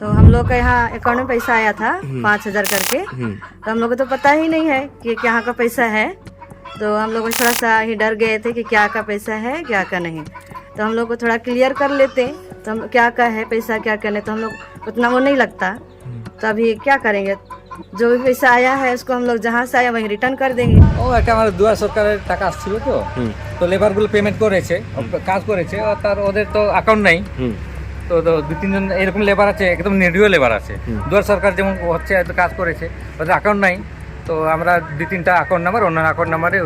तो हम लोग का यहाँ अकाउंट में पैसा आया था पाँच हजार करके तो हम लोग को तो पता ही नहीं है कि यहाँ का पैसा है तो हम लोग थोड़ा सा ही डर गए थे कि क्या का पैसा है क्या का नहीं तो हम लोग को थोड़ा क्लियर कर लेते तो हम क्या का है पैसा क्या का नहीं तो हम लोग उतना वो नहीं लगता तो अभी क्या करेंगे जो भी पैसा आया है उसको हम लोग जहाँ से आया वहीं रिटर्न कर देंगे ও একটা আমার দুয়ার সরকারের টাকা আসছিল তো তো লেবারগুলো পেমেন্ট করেছে কাজ করেছে আর তার ওদের তো অ্যাকাউন্ট নাই তো তো দু তিনজন এরকম লেবার আছে একদম নিরীহ লেবার আছে দুয়ার সরকার যেমন হচ্ছে হয়তো কাজ করেছে ওদের অ্যাকাউন্ট নাই তো আমরা দু তিনটা অ্যাকাউন্ট নাম্বার অন্য অ্যাকাউন্ট নাম্বারে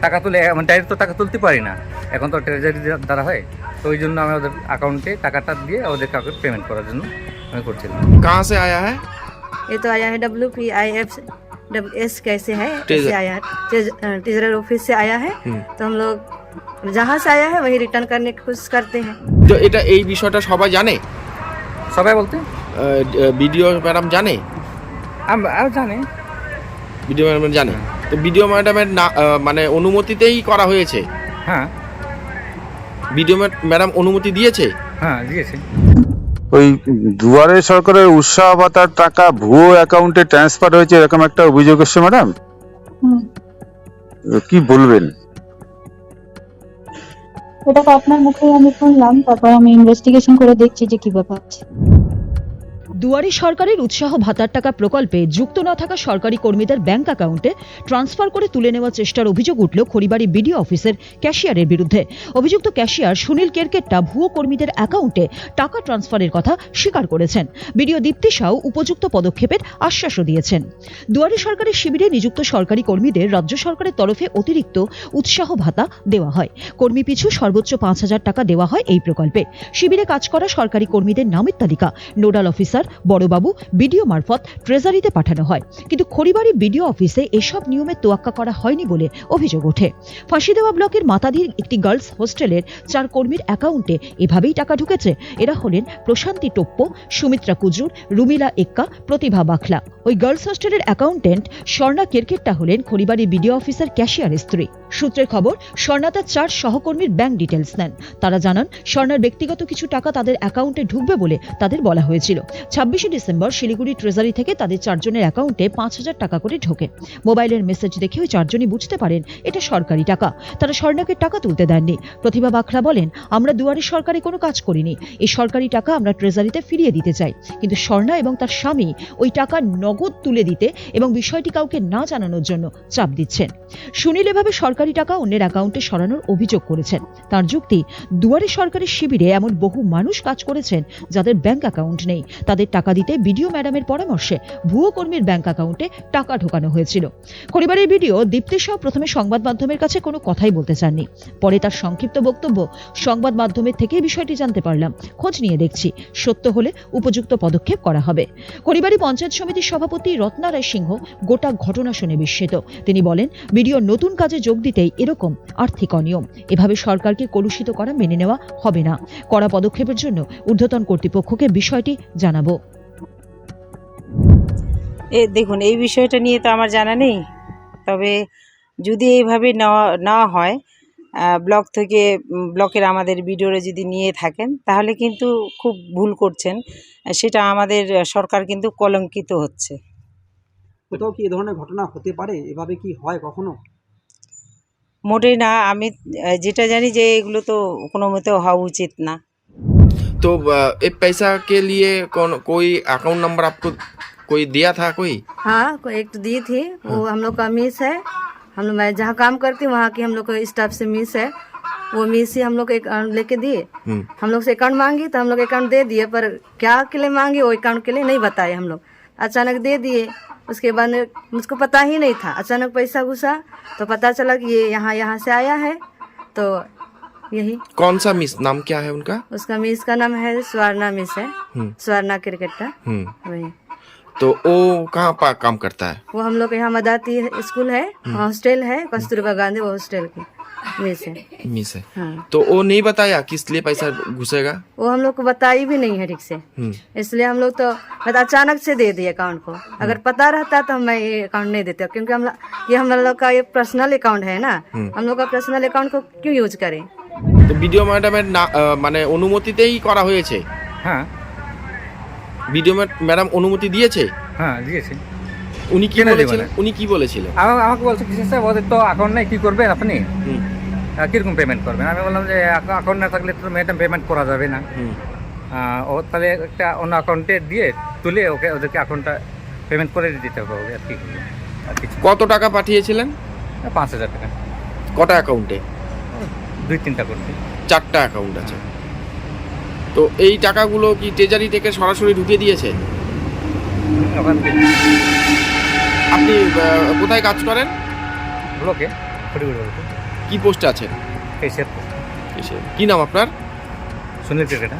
টাকা তুলে মানে ডাইরেক্ট তো টাকা তুলতে পারি না এখন তো ট্রেজারি দ্বারা হয় তো ওই জন্য আমি ওদের অ্যাকাউন্টে টাকাটা দিয়ে ওদের কাউকে পেমেন্ট করার জন্য আমি করছিলাম कहाँ से आया है ये तो आया है W P I F W S कैसे है टेजर- कैसे आया है टेज- अ, टेजरर ऑफिस से आया है तो हम लोग जहाँ से आया है वही रिटर्न करने की कोशिश करते हैं তো এটা এই বিষয়টা সবাই জানে? সবাই বলতে? বিডিও ম্যাডাম জানে? আমি আর জানি। বিডিও ম্যাডাম জানে। তো বিডিও ম্যাডামের না মানে অনুমতিতেই করা হয়েছে? হ্যাঁ। বিডিও ম্যাডাম অনুমতি দিয়েছে? হ্যাঁ দিয়েছে। ওই দুয়ারে সরকারের উৎসাহ ভাতার টাকা ভুয়ো অ্যাকাউন্টে ট্রান্সফার হয়েছে এরকম একটা অভিযোগ এসছে ম্যাডাম? কি বলবেন? ওটা তো আপনার মুখেই আমি শুনলাম তারপর আমি ইনভেস্টিগেশন করে দেখছি যে কি ব্যাপার দুয়ারে সরকারের উৎসাহ ভাতার টাকা প্রকল্পে যুক্ত না থাকা সরকারি কর্মীদের ব্যাংক অ্যাকাউন্টে ট্রান্সফার করে তুলে নেওয়ার চেষ্টার অভিযোগ উঠল খড়িবাড়ি বিডিও অফিসের ক্যাশিয়ারের বিরুদ্ধে। অভিযুক্ত ক্যাশিয়ার সুনীল কেরকেট্টা ভুয়ো কর্মীদের অ্যাকাউন্টে টাকা ট্রান্সফারের কথা স্বীকার করেছেন। বিডিও দীপ্তি সাউ উপযুক্ত পদক্ষেপের আশ্বাসও দিয়েছেন। দুয়ারি সরকারের শিবিরে নিযুক্ত সরকারি কর্মীদের রাজ্য সরকারের তরফে অতিরিক্ত উৎসাহ ভাতা দেওয়া হয়। কর্মী পিছু সর্বোচ্চ পাঁচ হাজার টাকা দেওয়া হয় এই প্রকল্পে। শিবিরে কাজ করা সরকারি কর্মীদের নামের তালিকা। নোডাল অফিসার বড়বাবু, বিডিও মারফত ট্রেজারিতে পাঠানো হয়। কিন্তু খড়িবাড়ি বিডিও অফিসে এসব নিয়মে তোয়াক্কা করা হয়নি বলে অভিযোগ ওঠে। ফাঁসি দেওয়া ব্লকের মাতাদির একটি গার্লস হোস্টেলের চার কর্মীর অ্যাকাউন্টে এভাবেই টাকা ঢুকেছে। এরা হলেন প্রশান্তি টোপ্প, সুমিত্রা কুজুর, রুমিলা এক্কা, প্রতিভা বাখলা। ওই গার্লস হোস্টেলের অ্যাকাউন্টেন্ট স্বর্ণা কেরকেট্টা হলেন খড়িবাড়ি বিডিও অফিসার ক্যাশিয়ার স্ত্রী। সূত্রের খবর, স্বর্ণা তার চার সহকর্মীর ব্যাংক ডিটেলস নেন। তারা জানান, স্বর্ণার ব্যক্তিগত কিছু টাকা তাদের অ্যাকাউন্টে ঢুকবে বলে তাদের বলা হয়েছিল। ছাব্বিশে ডিসেম্বর শিলিগুড়ি ট্রেজারি থেকে তাদের চারজনের অ্যাকাউন্টে পাঁচ হাজার টাকা করে ঢোকে। মোবাইলের মেসেজ দেখে ওই চারজনই বুঝতে পারেন এটা সরকারি টাকা। তারা স্বর্ণাকে টাকা তুলতে দেননি। প্রতিভা বাখরা বলেন, আমরা দুয়ারে সরকারি কোনো কাজ করিনি। এই সরকারি টাকা আমরা ট্রেজারিতে ফিরিয়ে দিতে চাই। কিন্তু স্বর্ণা এবং তার স্বামী ওই টাকা নগদ তুলে দিতে এবং বিষয়টি কাউকে না জানানোর জন্য চাপ দিচ্ছেন। সুনীল এভাবে সরকারি টাকা অন্যের অ্যাকাউন্টে সরানোর অভিযোগ করেছেন। তার যুক্তি, দুয়ারে সরকারের শিবিরে এমন বহু মানুষ কাজ করেছেন যাদের ব্যাংক অ্যাকাউন্ট নেই। তাদের টাকা দিতে বিডিও ম্যাডামের পরামর্শে ভুয়ো কর্মীর ব্যাংক অ্যাকাউন্টে টাকা ঢোকানো হয়েছিল। পরিবারের ভিডিও দীপ্তি শাহ প্রথমে সংবাদ মাধ্যমের কাছে কোনো কথাই বলতে চাননি। পরে তার সংক্ষিপ্ত বক্তব্য সংবাদ মাধ্যমের থেকে বিষয়টি জানতে পারলাম। খোঁজ নিয়ে দেখছি, সত্য হলে উপযুক্ত পদক্ষেপ করা হবে। খড়িবাড়ি পঞ্চায়েত সমিতির সভাপতি রত্নারায় সিংহ গোটা ঘটনা শুনে বিস্মিত। তিনি বলেন, বিডিও নতুন কাজে যোগ দিতেই এরকম আর্থিক অনিয়ম। এভাবে সরকারকে কলুষিত করা মেনে নেওয়া হবে না। কড়া পদক্ষেপের জন্য ঊর্ধ্বতন কর্তৃপক্ষকে বিষয়টি জানাব। এ, দেখুন, এই বিষয়টা নিয়ে তো আমার জানা নেই। তবে যদি এইভাবে নেওয়া নেওয়া হয় আহ, ব্লক থেকে উম, ব্লকের আমাদের বিডিওরা যদি নিয়ে থাকেন তাহলে কিন্তু খুব ভুল করছেন আহ, সেটা আমাদের আহ, সরকার কিন্তু কলঙ্কিত হচ্ছে কোথাও কি এ ধরনের ঘটনা হতে পারে এভাবে কি হয় কখনো মোটেই না আমি আহ, যেটা জানি যে এগুলো তো কোনো মতেও হওয়া উচিত না तो अ, ये पैसा के लिए कौन कोई अकाउंट नंबर आपको कोई दिया था कोई हाँ कोई एक तो दी थी वो हम लोग का मिस है हम लोग मैं जहाँ काम करती हूँ वहाँ की हम लोग को स्टाफ से मिस है। वो मिस ही हम लोग अकाउंट लेके दिए। हम्म। हम लोग से अकाउंट मांगी तो हम लोग अकाउंट दे दिए पर क्या के लिए मांगे वो अकाउंट के लिए नहीं बताए हम लोग। अचानक दे दिए उसके बाद मुझको पता ही नहीं था। अचानक पैसा घुसा तो पता चला कि ये यहाँ यहाँ से आया है। तो यही। कौन सा मिस नाम क्या है उनका? उसका मिस का नाम है स्वर्णा मिस है। हम्म। स्वर्णा क्रिकेटा हम्म। वही। तो वो कहाँ पर काम करता है वो हम लोग के यहाँ मदाती स्कूल है हॉस्टल है कस्तूरबा गांधी वो हॉस्टल की मिस है मिस है हाँ तो वो नहीं बताया किस लिए पैसा घुसेगा वो हम लोग को बताई भी नहीं है ठीक से हम्म इसलिए हम लोग तो मतलब अचानक से दे दिए अकाउंट को अगर पता रहता तो मैं ये अकाउंट नहीं देते क्योंकि हम लोग- ये हम लोग का ये पर्सनल अकाउंट है ना हम लोग का पर्सनल अकाउंट को क्यों यूज करें তো বিডিও ম্যাডামের না আহ, মানে অনুমতিতেই করা হয়েছে হ্যাঁ বিডিও ম্যাডাম অনুমতি দিয়েছে? হ্যাঁ দিয়েছি। উনি কি বলেছিলেন? উনি কি বলেছিলেন? আমা- আমাকে বলছে কিসের সাহেব ওদের তো অ্যাকাউন্ট নেই কী করবেন আপনি? আহ, পেমেন্ট করবেন? আমি বললাম যে অ্যাকাউন্ট না থাকলে তো ম্যাডাম পেমেন্ট করা যাবে না। ও তাহলে একটা অন্য অ্যাকাউন্টে দিয়ে তুলে ওকে ওদেরকে অ্যাকাউন্টটা পেমেন্ট করে দিতে হবে আর কি আর কিছু কত টাকা পাঠিয়েছিলেন? পাঁচ হাজার টাকা। কটা অ্যাকাউন্টে দুই তিনটা করতে চারটা অ্যাকাউন্ট আছে। তো এই টাকাগুলো কি ট্রেজারি থেকে সরাসরি ঢুকিয়ে দিয়েছে? ওখান থেকে। আপনি কোথায় কাজ করেন? ব্লকে কি পোস্টে আছেন? এসে কি নাম আপনার? সুনীল ক্রিকেটা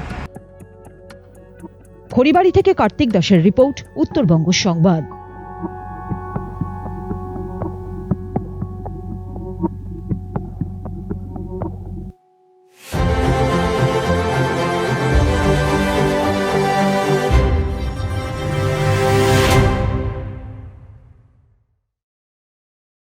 খড়িবাড়ি থেকে কার্তিক দাসের রিপোর্ট উত্তরবঙ্গ সংবাদ।